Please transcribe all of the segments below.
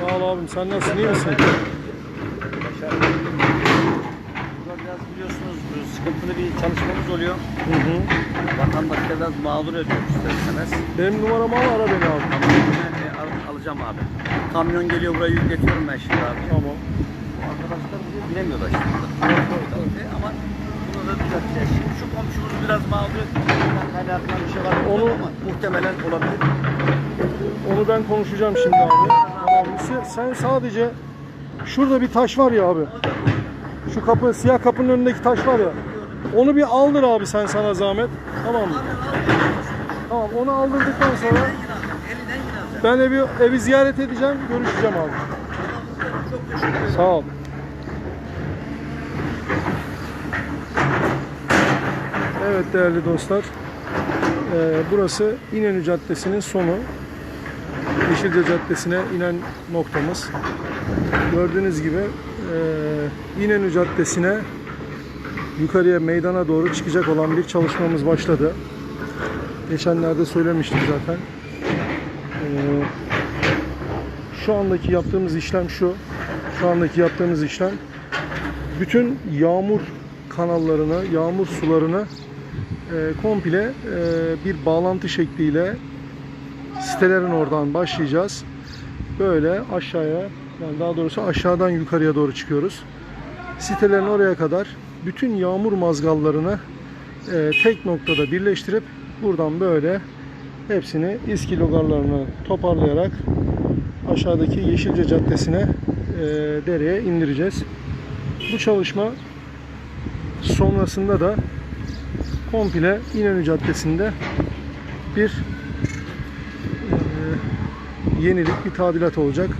Sağ ol abim. Sen nasılsın? iyi misin? Burada biraz biliyorsunuz e, sıkıntılı bir çalışmamız oluyor. Hı hı. Vatandaşlar biraz mağdur ediyoruz ister istemez. Benim numaramı al ara beni abi. Ben de al- alacağım abi. Kamyon geliyor buraya yükletiyorum ben şimdi abi. Tamam. Bu arkadaşlar buraya bilemiyorlar şimdi. burada. Ama bunu da düzelteceğiz. Şimdi şu komşumuz biraz mağdur ediyor. Kaynaklı bir şey var. Onu- ama muhtemelen olabilir. Ben konuşacağım şimdi abi. Tamam. Sen- sadece şurada bir taş var ya abi. Şu kapı siyah kapının önündeki taş var ya. Onu bir aldır abi sen sana zahmet. Tamam mı? Tamam onu aldırdıktan sonra ben evi evi ziyaret edeceğim, görüşeceğim abi. Sağ ol. Evet değerli dostlar. Burası İnönü Caddesi'nin sonu. Yeşilce Caddesi'ne inen noktamız. Gördüğünüz gibi e, İnönü Caddesi'ne yukarıya meydana doğru çıkacak olan bir çalışmamız başladı. Geçenlerde söylemiştik zaten. Ee, şu andaki yaptığımız işlem şu. Şu andaki yaptığımız işlem bütün yağmur kanallarını, yağmur sularını e, komple e, bir bağlantı şekliyle sitelerin oradan başlayacağız. Böyle aşağıya, yani daha doğrusu aşağıdan yukarıya doğru çıkıyoruz. Sitelerin oraya kadar bütün yağmur mazgallarını e, tek noktada birleştirip buradan böyle hepsini iskilogarlarını toparlayarak aşağıdaki Yeşilce Caddesi'ne e, dereye indireceğiz. Bu çalışma sonrasında da komple İnönü Caddesi'nde bir yenilik, bir tadilat olacak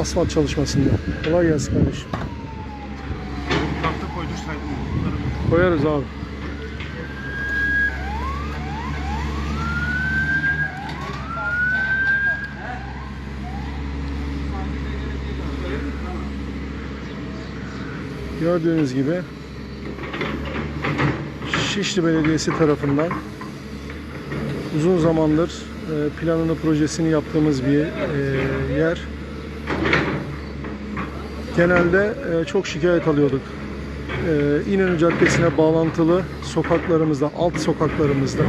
asfalt çalışmasında. Kolay gelsin kardeşim. Tahta. Koyarız abi. Gördüğünüz gibi Şişli Belediyesi tarafından uzun zamandır planını projesini yaptığımız bir e, yer. Genelde e, çok şikayet alıyorduk. E, İnönü Caddesi'ne bağlantılı sokaklarımızda, alt sokaklarımızda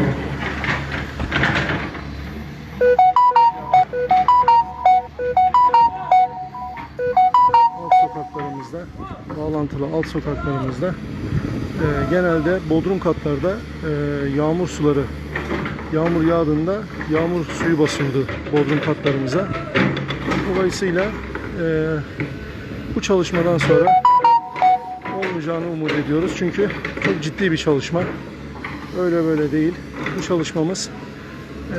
alt sokaklarımızda, bağlantılı alt sokaklarımızda e, genelde bodrum katlarda e, yağmur suları yağmur yağdığında yağmur suyu basıyordu bodrum katlarımıza. Dolayısıyla e, bu çalışmadan sonra olmayacağını umut ediyoruz. Çünkü çok ciddi bir çalışma. Öyle böyle değil. Bu çalışmamız e,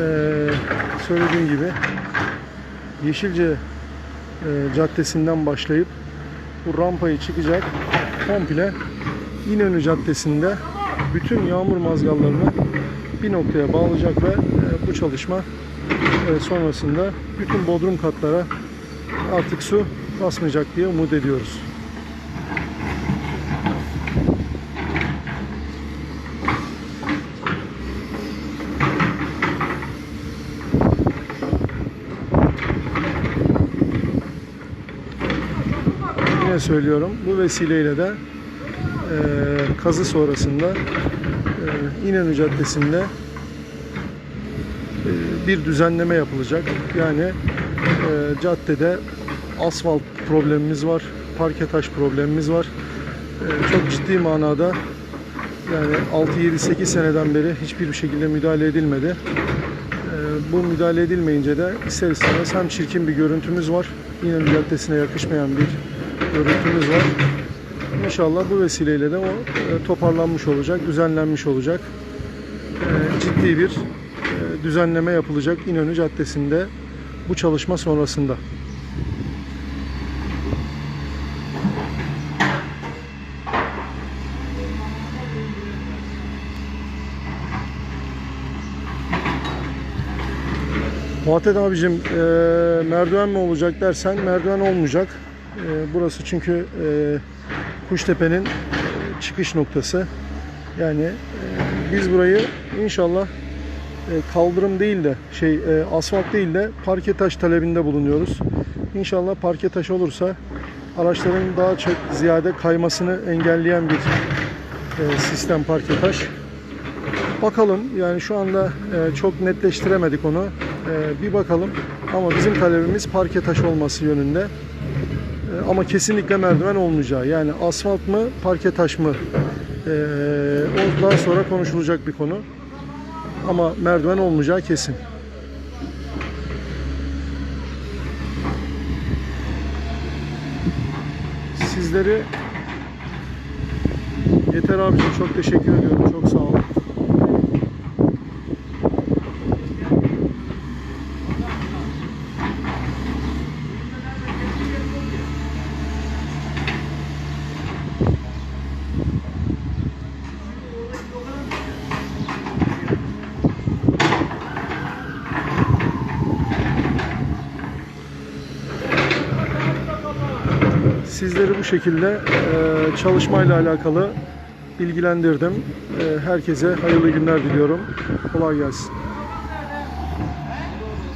söylediğim gibi Yeşilce e, Caddesi'nden başlayıp bu rampayı çıkacak komple İnönü Caddesi'nde bütün yağmur mazgallarını bir noktaya bağlayacak ve e, bu çalışma e, sonrasında bütün bodrum katlara artık su basmayacak diye umut ediyoruz. Söylüyorum bu vesileyle de e, kazı sonrasında İnönü Caddesi'nde e, bir düzenleme yapılacak. Yani e, caddede asfalt problemimiz var, parke taş problemimiz var. E, çok ciddi manada yani 6-7-8 seneden beri hiçbir şekilde müdahale edilmedi. Bu müdahale edilmeyince de ister istemez hem çirkin bir görüntümüz var, İnönü Caddesi'ne yakışmayan bir görüntümüz var. İnşallah bu vesileyle de o e, toparlanmış olacak, düzenlenmiş olacak. E, Ciddi bir e, düzenleme yapılacak İnönü Caddesi'nde bu çalışma sonrasında. Muhatted abicim e, merdiven mi olacak dersen merdiven olmayacak. Burası çünkü Kuştepe'nin e, çıkış noktası. Yani e, biz burayı inşallah e, kaldırım değil de şey asfalt değil de parke taş talebinde bulunuyoruz. İnşallah parke taş olursa araçların daha çok ziyade kaymasını engelleyen bir sistem parke taş. Bakalım yani şu anda çok netleştiremedik onu. Bir bakalım ama bizim talebimiz parke taş olması yönünde. Ama kesinlikle merdiven olmayacağı. Yani asfalt mı parke taş mı? E, o daha sonra konuşulacak bir konu. Ama merdiven olmayacağı kesin. Sizleri Yeter abicim çok teşekkür ediyorum. Çok sağ olun. Sizleri bu şekilde e, çalışmayla alakalı bilgilendirdim. E, herkese hayırlı günler diliyorum. Kolay gelsin.